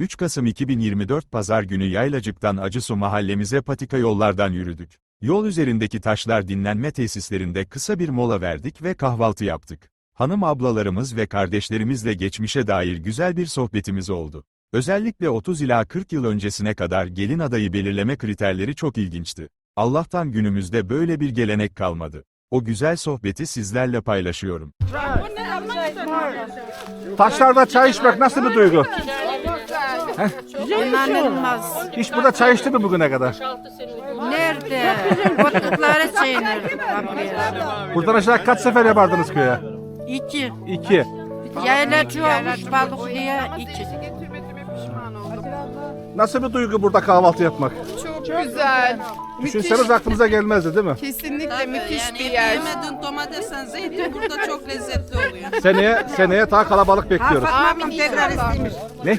3 Kasım 2024 Pazar günü Yaylacık'tan Acısu mahallemize patika yollardan yürüdük. Yol üzerindeki taşlar dinlenme tesislerinde kısa bir mola verdik ve kahvaltı yaptık. Hanım ablalarımız ve kardeşlerimizle geçmişe dair güzel bir sohbetimiz oldu. Özellikle 30 ila 40 yıl öncesine kadar gelin adayı belirleme kriterleri çok ilginçti. Allah'tan günümüzde böyle bir gelenek kalmadı. O güzel sohbeti sizlerle paylaşıyorum. Taşlarda çay içmek nasıl bir duygu? İnanılmaz. Hiç burada çay içti mi bugüne kadar? Nerede? Kutlukları çiğnirdik kapıya. Buradan aşağı kaç sefer yapardınız köye? İki. İki. Yaylacı olmuş balıklıya iki. Nasıl bir duygu burada kahvaltı yapmak? Çok güzel. Düşünseniz aklınıza gelmezdi değil mi? Kesinlikle müthiş yani bir yer. yemedin domatesen zeytin burada çok lezzetli oluyor. Seneye seneye daha kalabalık bekliyoruz. Amin tekrar istemiş. Ne?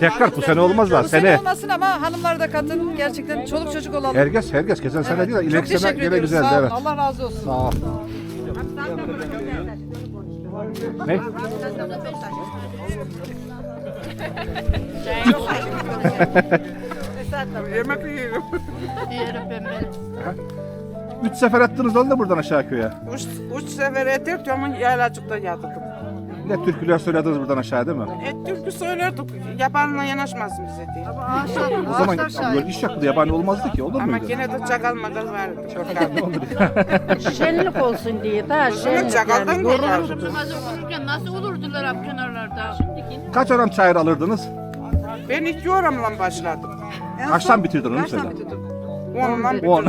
Tekrar bu sene olmaz da Bu sene sene. olmasın ama hanımlar da katılın. Gerçekten çoluk çocuk olalım. Herkes herkes geçen sene değil de Çok ileriki sene teşekkür gene ediyoruz. güzeldi Sağ olun. evet. Allah razı olsun. Sağ ol. Ne? Üç sefer ettiniz oldu buradan aşağı köye. Üç, üç sefer etek ama yaylacıkta yatırdım. Ne türküler söylediniz buradan aşağı değil mi? Et türkü söylerdik, yabanla yanaşmazsın bize diye. O zaman böyle iş yapıldı yabani olmazdı ki olur Ama muydu? gene de çakal makal vardı. Çok kaldı. Şenlik olsun diye daha şenlik çakaldan yani. korkardım. Nasıl olurdular hep kenarlarda? Kaç oran çayır alırdınız? Ben iki oramla başladım. Kaçtan bitirdin onu söyle. Onunla On.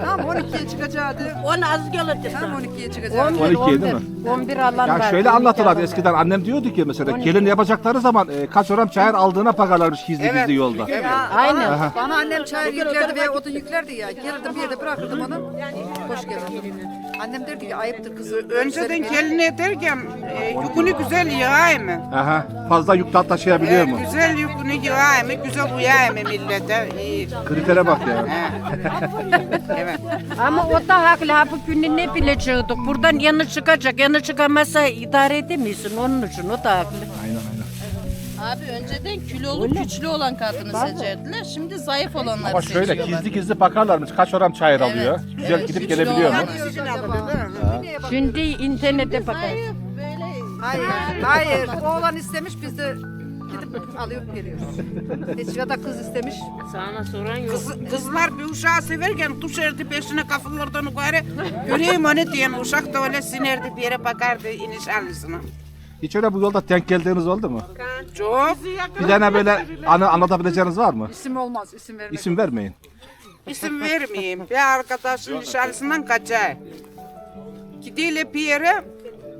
Tamam 12'ye çıkacaktı. On az gelirdi. Tamam 12'ye çıkacaktı. 11, 12 değil mi? 11 alan var. Ya şöyle 12 anlatırlardı alan. eskiden annem diyordu ki mesela gelin yapacakları zaman e, kaç oran çayır aldığına bakarlarmış gizli Evet. gizli yolda. Evet. Aynen. Bana, bana annem çay yüklerdi veya odun yüklerdi ya. Gelirdim bir yerde bırakırdım onu. Hoş geldin. Annem derdi ki ayıptır kızım. Önceden gelin ederken e, yükünü güzel yığayım mı? Aha, fazla yük tat taşıyabiliyor E, mu? güzel yükünü yığayım mı? Güzel uyayım mı millete? İyi. Kritere bak ya. He. evet. Ama o da haklı. Ha bu günü ne bilecektik. Buradan yanı çıkacak. Yanı çıkamazsa idare edemiyorsun. Onun için o da haklı. Aynen aynen. Abi önceden kilolu güçlü olan kadını seçerdiler. Şimdi zayıf olanları Ama şöyle seçiyorlar. gizli gizli bakarlarmış kaç oran çayır Evet, alıyor. Güzel evet, gidip güçlü gelebiliyor mu? olan. Şimdi internete bakar. Hayır, hayır. Oğlan istemiş biz de gidip alıp geliyoruz. Hiç ya da kız istemiş. Kız, kızlar bir uşağı severken tuşerdi peşine kafalardan yukarı göreyim onu diyen uşak da öyle sinerdi bir yere bakardı iniş alısına. Hiç öyle bu yolda denk geldiğiniz oldu mu? Çok. Bir tane böyle anı anlatabileceğiniz var mı? İsim olmaz, isim vermek. İsim vermeyin. İsim vermeyeyim. Bir arkadaşın nişanlısından kaçar. Gidiyle bir yere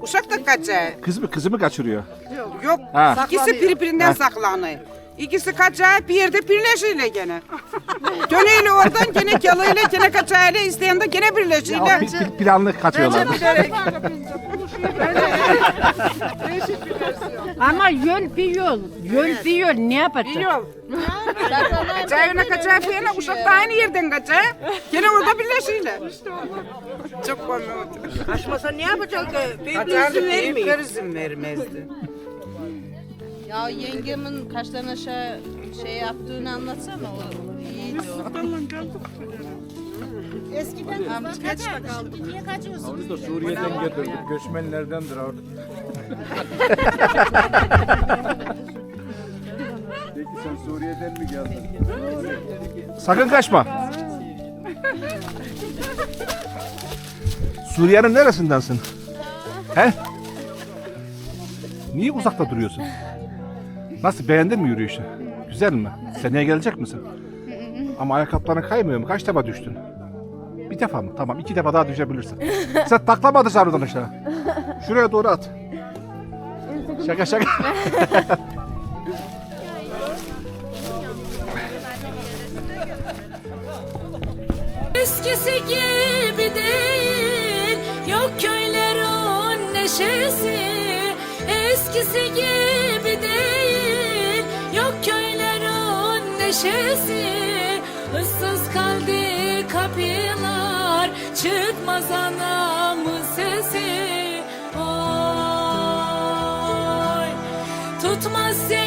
uşak da kaçar. Kız mı kızı mı kaçırıyor? Yok Ha. ikisi birbirinden saklanıyor. İkisi kaçar bir yerde birleşiyle gene. Döneyle oradan gene kalıyla gene kaçayla isteyen de gene Ya, birleşiyle. bir, bir planlı kaçıyorlar. Ama yol bir yol. Yol bir yol. Ne yapacak? Bir yol. Kaçayına kaçar bir yana uşak da aynı yerden kaçar. Gene orada birleşiyle. Çok komik oldu. Kaçmasa ne yapacak? Kaçardı büyükler izin vermezdi. Ya yengemin kaçtan aşağı şey yaptığını anlatsana o iyiydi o. Biz de Suriye'den getirdik. Göçmenlerdendir abi. Peki sen Suriye'den mi geldin? Sakın kaçma. Suriye'nin neresindensin? He? Niye uzakta duruyorsun? Nasıl beğendin mi yürüyüşü? Güzel mi? Seneye gelecek misin? Ama ayakkabıların kaymıyor mu? Kaç defa düştün? Bir defa mı? Tamam iki defa daha düşebilirsin. Sen taklama dışarıdan aşağı. Şuraya doğru at. Şaka şaka. Eskisi gibi değil Yok köylerin neşesi Eskisi gibi köşesi ıssız kaldı kapılar Çıkmaz anamın sesi. Oy Tutmaz seni.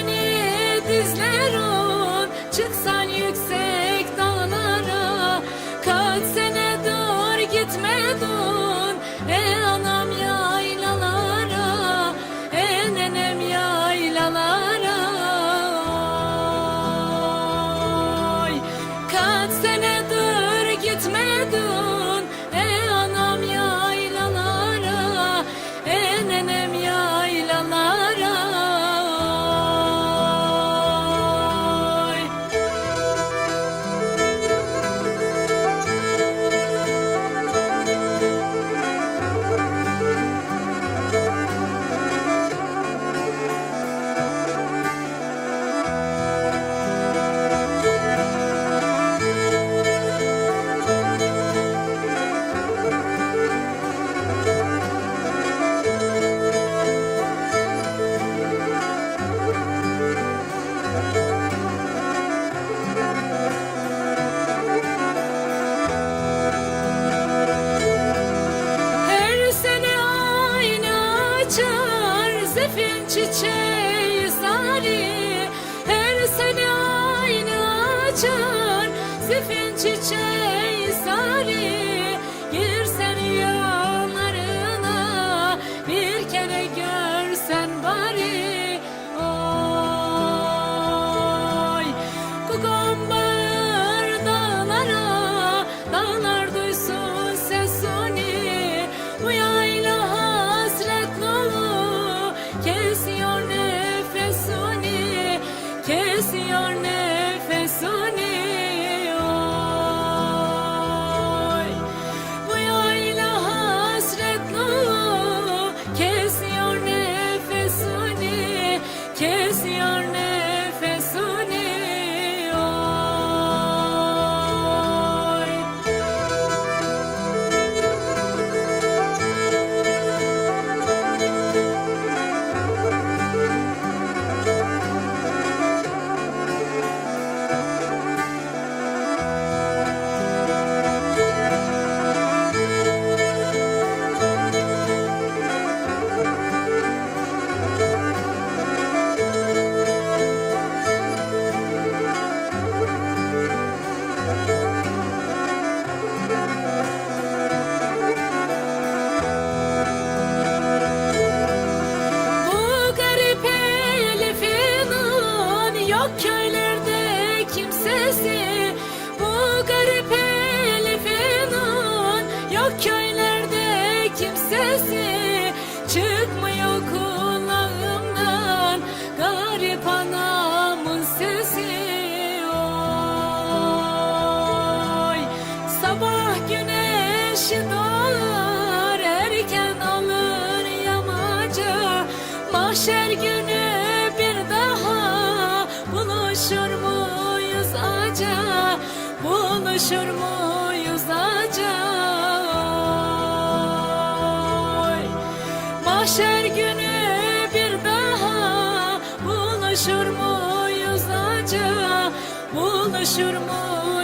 açar Zifin çiçeği sarı Çıkmıyor kulağımdan garip anamın sesi oy Sabah güneşi doğar erken alır yamacı Mahşer günü bir daha buluşur muyuz acaba? Buluşur muyuz acaba? Mahşer günü bir daha buluşur muyuz acaba? Buluşur muyuz?